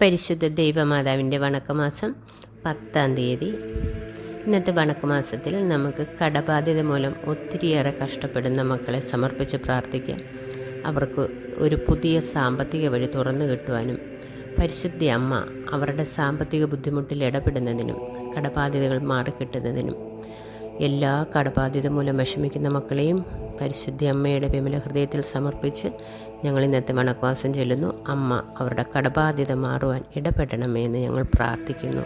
പരിശുദ്ധ ദൈവമാതാവിന്റെ വണക്കമാസം പത്താം തീയതി. ഇന്നത്തെ വണക്കമാസത്തിൽ നമുക്ക് കടബാധ്യത മൂലം ഒത്തിരിയേറെ കഷ്ടപ്പെടുന്ന മക്കളെ സമർപ്പിച്ച് പ്രാർത്ഥിക്കാം. അവർക്ക് ഒരു പുതിയ സാമ്പത്തിക വഴി തുറന്നു കിട്ടുവാനും പരിശുദ്ധ അമ്മ അവരുടെ സാമ്പത്തിക ബുദ്ധിമുട്ടിൽ ഇടപെടുന്നതിനും കടബാധ്യതകൾ മാറിക്കിട്ടുന്നതിനും എല്ലാ കടബാധ്യത മൂലം വിഷമിക്കുന്ന മക്കളെയും പരിശുദ്ധ അമ്മയുടെ വിമല ഹൃദയത്തിൽ സമർപ്പിച്ച് ഞങ്ങൾ ഇന്നത്തെ വണക്കവാസം ചെല്ലുന്നു. അമ്മ അവരുടെ കടബാധ്യത മാറുവാൻ ഇടപെടണമേ എന്ന് ഞങ്ങൾ പ്രാർത്ഥിക്കുന്നു.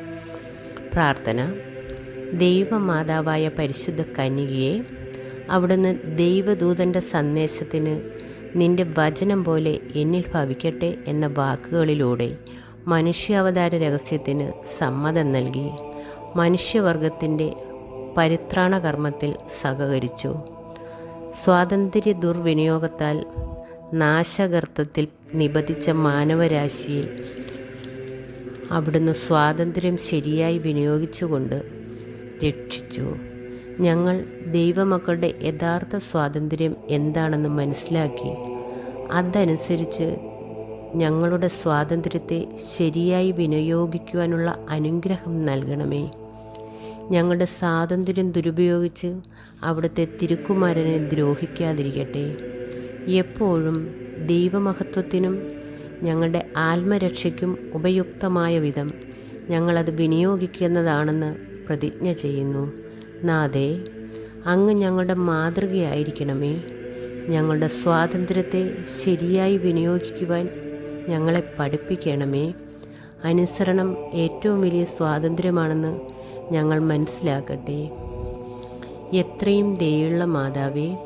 പ്രാർത്ഥന. ദൈവമാതാവായ പരിശുദ്ധ കന്യകയെ അവിടുന്ന് ദൈവദൂതന്റെ സന്ദേശത്തിന് നിന്റെ വചനം പോലെ എന്നിൽ ഭവിക്കട്ടെ എന്ന വാക്കുകളിലൂടെ മനുഷ്യാവതാര രഹസ്യത്തിന് സമ്മതം നൽകി. മനുഷ്യവർഗത്തിന്റെ പരിത്രാണ കർമ്മത്തിൽ സഹകരിച്ചു. സ്വാതന്ത്ര്യ ദുർവിനിയോഗത്താൽ നാശഗർത്തത്തിൽ നിബന്ധിച്ച മാനവരാശിയെ അവിടുന്ന് സ്വാതന്ത്ര്യം ശരിയായി വിനിയോഗിച്ചുകൊണ്ട് രക്ഷിച്ചു. ഞങ്ങൾ ദൈവമക്കളുടെ യഥാർത്ഥ സ്വാതന്ത്ര്യം എന്താണെന്ന് മനസ്സിലാക്കി അതനുസരിച്ച് ഞങ്ങളുടെ സ്വാതന്ത്ര്യത്തെ ശരിയായി വിനിയോഗിക്കുവാനുള്ള അനുഗ്രഹം നൽകണമേ. ഞങ്ങളുടെ സ്വാതന്ത്ര്യം ദുരുപയോഗിച്ച് അവിടുത്തെ തിരുക്കുമാരനെ ദ്രോഹിക്കാതിരിക്കട്ടെ. എപ്പോഴും ദൈവമഹത്വത്തിനും ഞങ്ങളുടെ ആത്മരക്ഷയ്ക്കും ഉപയുക്തമായ വിധം ഞങ്ങളത് വിനിയോഗിക്കുന്നതാണെന്ന് പ്രതിജ്ഞ ചെയ്യുന്നു. നാഥേ അങ്ങ് ഞങ്ങളുടെ മാതൃകയായിരിക്കണമേ. ഞങ്ങളുടെ സ്വാതന്ത്ര്യത്തെ ശരിയായി വിനിയോഗിക്കുവാൻ ഞങ്ങളെ പഠിപ്പിക്കണമേ. അനുസരണം ഏറ്റവും വലിയ സ്വാതന്ത്ര്യമാണെന്ന് ഞങ്ങൾ മനസ്സിലാക്കട്ടെ. എത്രയും ദയുള്ള മാതാവേ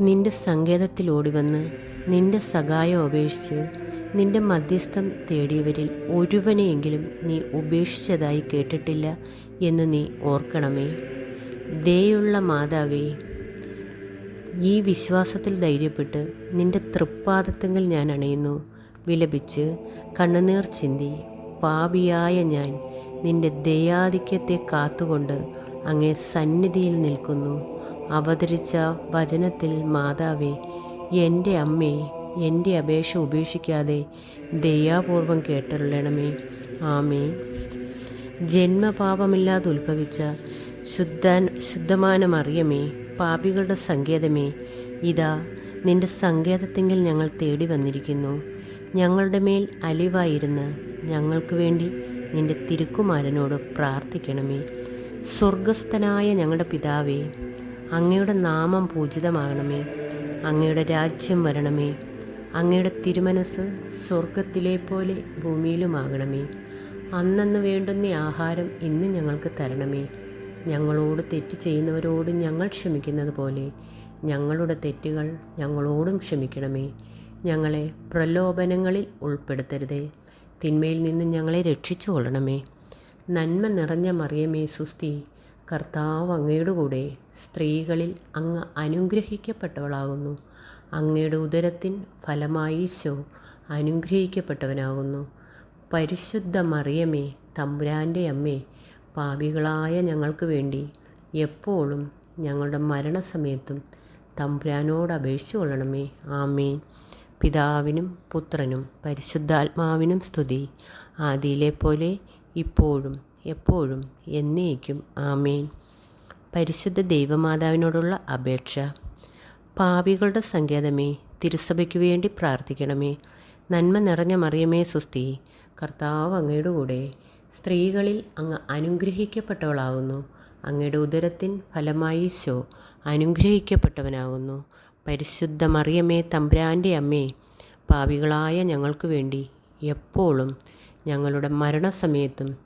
നിന്റെ സങ്കേതത്തിൽ ഓടിവന്ന് നിന്റെ സഹായം അപേക്ഷിച്ച് നിന്റെ മധ്യസ്ഥം തേടിയവരിൽ ഒരുവനെയെങ്കിലും നീ ഉപേക്ഷിച്ചതായി കേട്ടിട്ടില്ല എന്ന് നീ ഓർക്കണമേ. ദയുള്ള മാതാവേ ഈ വിശ്വാസത്തിൽ ധൈര്യപ്പെട്ട് നിന്റെ തൃപ്പാദത്തങ്ങൾ ഞാൻ അണയുന്നു. വിലപിച്ച് കണ്ണുനീർ ചിന്തി പാപിയായ ഞാൻ നിന്റെ ദയാധിക്യത്തെ കാത്തുകൊണ്ട് അങ്ങേ സന്നിധിയിൽ നിൽക്കുന്നു. അവതരിച്ച വചനത്തിൽ മാതാവേ എന്റെ അമ്മേ എന്റെ അപേക്ഷ ഉപേക്ഷിക്കാതെ ദയാപൂർവം കേട്ടരുളണമേ. ആമേ ജന്മപാപമില്ലാതെ ഉത്ഭവിച്ച ശുദ്ധാൻ ശുദ്ധമാനമറിയമേ പാപികളുടെ സങ്കേതമേ ഇതാ നിന്റെ സങ്കേതത്തെങ്കിൽ ഞങ്ങൾ തേടി വന്നിരിക്കുന്നു. ഞങ്ങളുടെ മേൽ അലിവായിരുന്ന് ഞങ്ങൾക്ക് വേണ്ടി നിന്റെ തിരുക്കുമാരനോട് പ്രാർത്ഥിക്കണമേ. സ്വർഗസ്ഥനായ ഞങ്ങളുടെ പിതാവേ അങ്ങയുടെ നാമം പൂജിതമാകണമേ. അങ്ങയുടെ രാജ്യം വരണമേ. അങ്ങയുടെ തിരുമനസ് സ്വർഗത്തിലെ പോലെ ഭൂമിയിലുമാകണമേ. അന്നന്ന് വേണ്ടുന്ന ആഹാരം ഇന്ന് ഞങ്ങൾക്ക് തരണമേ. ഞങ്ങളോട് തെറ്റ് ചെയ്യുന്നവരോട് ഞങ്ങൾ ക്ഷമിക്കുന്നത് പോലെ ഞങ്ങളുടെ തെറ്റുകൾ ഞങ്ങളോടും ക്ഷമിക്കണമേ. ഞങ്ങളെ പ്രലോഭനങ്ങളിൽ ഉൾപ്പെടുത്തരുതേ. തിന്മയിൽ നിന്ന് ഞങ്ങളെ രക്ഷിച്ചു കൊള്ളണമേ നന്മ നിറഞ്ഞ മറിയമേ സുസ്തി കർത്താവ് അങ്ങയുടെ കൂടെ സ്ത്രീകളിൽ അങ്ങ് അനുഗ്രഹിക്കപ്പെട്ടവളാകുന്നു. അങ്ങയുടെ ഉദരത്തിൻ ഫലമായി ഈശോ അനുഗ്രഹിക്കപ്പെട്ടവനാകുന്നു. പരിശുദ്ധ മറിയമേ തമ്പുരാന്റെ അമ്മേ പാപികളായ ഞങ്ങൾക്ക് വേണ്ടി എപ്പോഴും ഞങ്ങളുടെ മരണസമയത്തും തമ്പുരാനോട് അപേക്ഷിച്ചു കൊള്ളണമേ. ആമേൻ. പിതാവിനും പുത്രനും പരിശുദ്ധാത്മാവിനും സ്തുതി. ആദിയിലെ പോലെ ഇപ്പോഴും എപ്പോഴും എന്നേക്കും ആമേൻ. പരിശുദ്ധ ദൈവമാതാവിനോടുള്ള അപേക്ഷ. പാപികളുടെ സങ്കേതമേ തിരുസഭയ്ക്ക് വേണ്ടി പ്രാർത്ഥിക്കണമേ. നന്മ നിറഞ്ഞ മറിയമേ സുസ്തി കർത്താവ് അങ്ങയുടെ കൂടെ. സ്ത്രീകളിൽ അങ്ങ് അനുഗ്രഹിക്കപ്പെട്ടവളാകുന്നു. അങ്ങയുടെ ഉദരത്തിൻ ഫലമായി ശോ അനുഗ്രഹിക്കപ്പെട്ടവനാകുന്നു. പരിശുദ്ധ മറിയമേ തമ്പുരാന്റെ അമ്മേ പാപികളായ ഞങ്ങൾക്ക് വേണ്ടി എപ്പോഴും ഞങ്ങളുടെ മരണസമയത്തും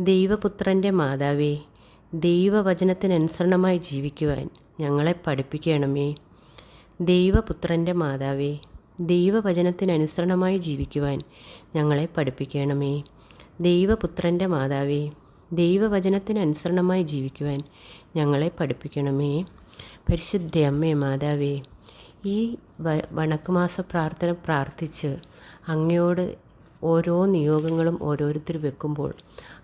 ദൈവപുത്രന്റെ മാതാവേ ദൈവവചനത്തിനനുസരണമായി ജീവിക്കുവാൻ ഞങ്ങളെ പഠിപ്പിക്കണമേ. ദൈവപുത്രന്റെ മാതാവേ ദൈവവചനത്തിനനുസരണമായി ജീവിക്കുവാൻ ഞങ്ങളെ പഠിപ്പിക്കണമേ. ദൈവപുത്രന്റെ മാതാവേ ദൈവവചനത്തിനനുസരണമായി ജീവിക്കുവാൻ ഞങ്ങളെ പഠിപ്പിക്കണമേ. പരിശുദ്ധ അമ്മേ മാതാവേ ഈ വണക്കമാസ പ്രാർത്ഥന പ്രാർത്ഥിച്ച് അങ്ങയോട് ഓരോ നിയോഗങ്ങളും ഓരോരുത്തർ വെക്കുമ്പോൾ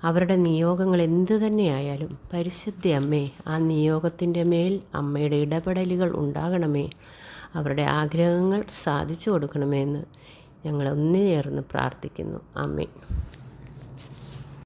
അവരുടെ നിയോഗങ്ങൾ എന്തു തന്നെയായാലും പരിശുദ്ധ അമ്മേ ആ നിയോഗത്തിന്റെ മേൽ അമ്മയുടെ ഇടപെടലുകൾ ഉണ്ടാകണമേ. അവരുടെ ആഗ്രഹങ്ങൾ സാധിച്ചു കൊടുക്കണമേ എന്ന് ഞങ്ങൾ ഒന്നു ചേർന്ന് പ്രാർത്ഥിക്കുന്നു. അമ്മേ.